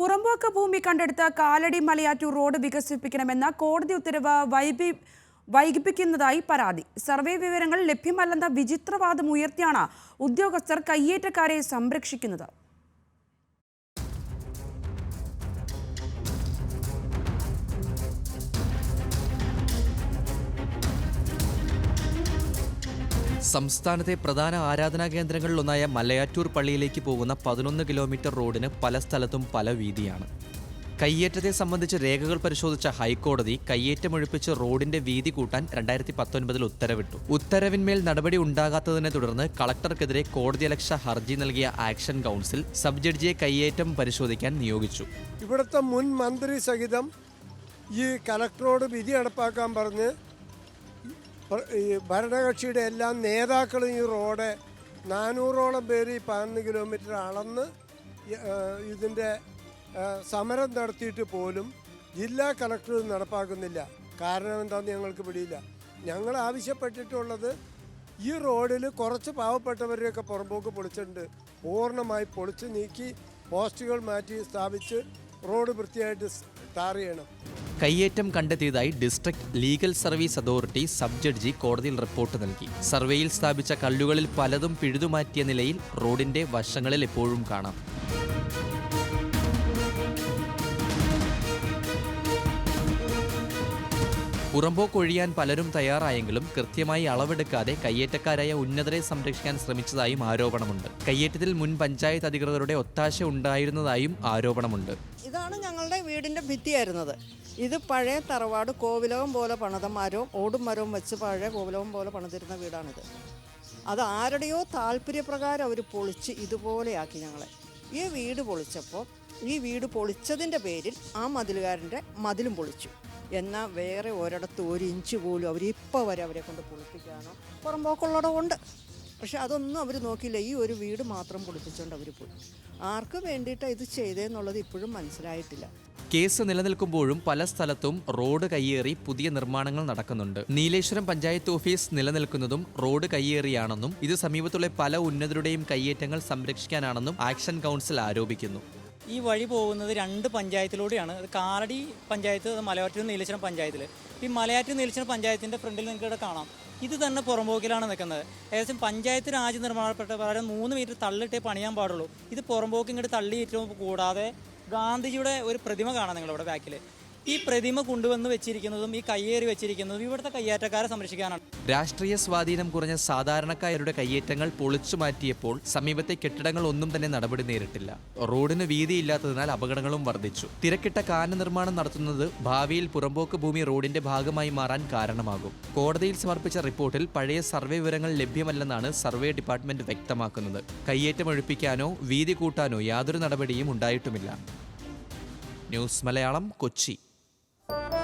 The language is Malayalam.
പുറമ്പോക്ക് ഭൂമി കണ്ടെടുത്ത കാലടി മലയാറ്റൂർ റോഡ് വികസിപ്പിക്കണമെന്ന കോടതി ഉത്തരവ് വൈപി വൈകിപ്പിക്കുന്നതായി പരാതി. സർവേ വിവരങ്ങൾ ലഭ്യമല്ലെന്ന വിചിത്രവാദം ഉയർത്തിയാണ് ഉദ്യോഗസ്ഥർ കയ്യേറ്റക്കാരെ സംരക്ഷിക്കുന്നത്. സംസ്ഥാനത്തെ പ്രധാന ആരാധനാ കേന്ദ്രങ്ങളിലൊന്നായ മലയാറ്റൂർ പള്ളിയിലേക്ക് പോകുന്ന പതിനൊന്ന് കിലോമീറ്റർ റോഡിന് പല സ്ഥലത്തും പല വീതിയാണ്. കയ്യേറ്റത്തെ സംബന്ധിച്ച് രേഖകൾ പരിശോധിച്ച ഹൈക്കോടതി കയ്യേറ്റമൊഴിപ്പിച്ച് റോഡിന്റെ വീതി കൂട്ടാൻ രണ്ടായിരത്തി പത്തൊൻപതിൽ ഉത്തരവിട്ടു. ഉത്തരവിന്മേൽ നടപടി ഉണ്ടാകാത്തതിനെ തുടർന്ന് കളക്ടർക്കെതിരെ കോടതിയലക്ഷ ഹർജി നൽകിയ ആക്ഷൻ കൗൺസിൽ സബ് ജഡ്ജിയെ കയ്യേറ്റം പരിശോധിക്കാൻ നിയോഗിച്ചു. ഇവിടുത്തെ മുൻ മന്ത്രി സഹിതം ഈ കലക്ടറോട് വിധി നടപ്പാക്കാൻ പറഞ്ഞ് ഈ ഭരണകക്ഷിയുടെ എല്ലാ നേതാക്കളും ഈ റോഡ് നാനൂറോളം പേര് ഈ പതിനൊന്ന് കിലോമീറ്റർ അളന്ന് ഇതിന്റെ സമരം നടത്തിയിട്ട് പോലും ജില്ലാ കളക്ടർ നടപ്പാക്കുന്നില്ല. കാരണം എന്താണെന്ന് ഞങ്ങൾക്ക് പിടിയില്ല. ഞങ്ങൾ ആവശ്യപ്പെട്ടിട്ടുള്ളത് ഈ റോഡിൽ കുറച്ച് പാവപ്പെട്ടവരെയൊക്കെ പുറമ്പോക്ക് പൊളിച്ചിട്ടുണ്ട്. പൂർണമായി പൊളിച്ച് നീക്കി പോസ്റ്റുകൾ മാറ്റി സ്ഥാപിച്ച് റോഡ് വൃത്തിയായിട്ട് കയ്യേറ്റം കണ്ടെത്തിയതായി district legal service authority sub judge കോടതിയിൽ റിപ്പോർട്ട് നൽകി. സർവേയിൽ സ്ഥാപിച്ച കല്ലുകളിൽ പലതും പിഴുതുമാറ്റിയ നിലയിൽ റോഡിന്റെ വശങ്ങളിൽ എപ്പോഴും കാണാം. പുറമ്പോക്കൊഴിയാൻ പലരും തയ്യാറായെങ്കിലും കൃത്യമായി അളവെടുക്കാതെ കയ്യേറ്റക്കാരായ ഉന്നതരെ സംരക്ഷിക്കാൻ ശ്രമിച്ചതായും ആരോപണമുണ്ട്. കയ്യേറ്റത്തിൽ മുൻ പഞ്ചായത്ത് അധികൃതരുടെ ഒത്താശ ഉണ്ടായിരുന്നതായും ആരോപണമുണ്ട്. ഇതാണ് ഞങ്ങളുടെ വീടിന്റെ ഭിത്തിയായിരുന്നത്. ഇത് പഴയ തറവാട് കോവിലകം പോലെ പണിത മരവും ഓടും മരവും വെച്ച് പഴയ കോവിലകം പോലെ പണിതിരുന്ന വീടാണിത്. അത് ആരുടെയോ താല്പര്യപ്രകാരം അവർ പൊളിച്ച് ഇതുപോലെയാക്കി ഞങ്ങളെ. ഈ വീട് പൊളിച്ചപ്പോൾ ഈ വീട് പൊളിച്ചതിന്റെ പേരിൽ ആ മതിലുകാരന്റെ മതിലും പൊളിച്ചു. എന്നാൽ വേറെ ഒരിടത്ത് ഒരു ഇഞ്ച് പോലും അവർ ഇപ്പോൾ വരെ അവരെ കൊണ്ട് പൊളിപ്പിക്കാനോ പുറമ്പോക്കുള്ളടം ഉണ്ട് പക്ഷെ അതൊന്നും അവർ നോക്കിയില്ല. ഈ ഒരു വീട് മാത്രം പൊളിപ്പിച്ചുകൊണ്ട് അവർ പോയി. ആർക്ക് വേണ്ടിയിട്ടാണ് ഇത് ചെയ്തതെന്നുള്ളത് ഇപ്പോഴും മനസ്സിലായിട്ടില്ല. കേസ് നിലനിൽക്കുമ്പോഴും പല സ്ഥലത്തും റോഡ് കയ്യേറി പുതിയ നിർമ്മാണങ്ങൾ നടക്കുന്നുണ്ട്. നീലേശ്വരം പഞ്ചായത്ത് ഓഫീസ് നിലനിൽക്കുന്നതും റോഡ് കയ്യേറിയാണെന്നും ഇത് സമീപത്തുള്ള പല ഉന്നതരുടെയും കയ്യേറ്റങ്ങൾ സംരക്ഷിക്കാനാണെന്നും ആക്ഷൻ കൗൺസിൽ ആരോപിക്കുന്നു. ഈ വഴി പോകുന്നത് രണ്ട് പഞ്ചായത്തിലൂടെയാണ്. അത് കാലടി പഞ്ചായത്ത് മലയാറ്റൂർ നീലേശ്വരം പഞ്ചായത്തിൽ ഈ മലയാറ്റൂർ നീലേശ്വരം പഞ്ചായത്തിന്റെ ഫ്രണ്ടിൽ നിങ്ങൾക്ക് ഇവിടെ കാണാം. ഇത് തന്നെ പുറമ്പോക്കിലാണ് നിൽക്കുന്നത്. ഏകദേശം പഞ്ചായത്ത് രാജ്യ നിർമ്മാണപ്പെട്ട പ്രകാരം മൂന്ന് മീറ്റർ തള്ളിട്ടേ പണിയാൻ പാടുള്ളൂ. ഇത് പുറമ്പോക്ക് ഇങ്ങോട്ട് തള്ളിയിട്ടും കൂടാതെ ഗാന്ധിജിയുടെ ഒരു പ്രതിമ കാണാം നിങ്ങളിവിടെ ബാക്കിൽ ഈ പ്രതിമ കൊണ്ടുവന്ന് വെച്ചിരിക്കുന്നതും ഈ കയ്യേറി വെച്ചിരിക്കുന്നതും ഇവിടുത്തെ കയ്യേറ്റക്കാരെ സംരക്ഷിക്കാനാണ്. രാഷ്ട്രീയ സ്വാധീനം കുറഞ്ഞ സാധാരണക്കാരുടെ കയ്യേറ്റങ്ങൾ പൊളിച്ചു മാറ്റിയപ്പോൾ സമീപത്തെ കെട്ടിടങ്ങൾ ഒന്നും തന്നെ നടപടി നേരിട്ടില്ല. റോഡിന് വീതിയില്ലാത്തതിനാൽ അപകടങ്ങളും വർദ്ധിച്ചു. തിരക്കിട്ട കാന നിർമ്മാണം നടത്തുന്നത് ഭാവിയിൽ പുറമ്പോക്ക് ഭൂമി റോഡിന്റെ ഭാഗമായി മാറാൻ കാരണമാകും. കോടതിയിൽ സമർപ്പിച്ച റിപ്പോർട്ടിൽ പഴയ സർവേ വിവരങ്ങൾ ലഭ്യമല്ലെന്നാണ് സർവേ ഡിപ്പാർട്ട്മെന്റ് വ്യക്തമാക്കുന്നത്. കയ്യേറ്റം ഒഴിപ്പിക്കാനോ വീതി കൂട്ടാനോ യാതൊരു നടപടിയും ഉണ്ടായിട്ടുമില്ല. ന്യൂസ് മലയാളം കൊച്ചി. Bye.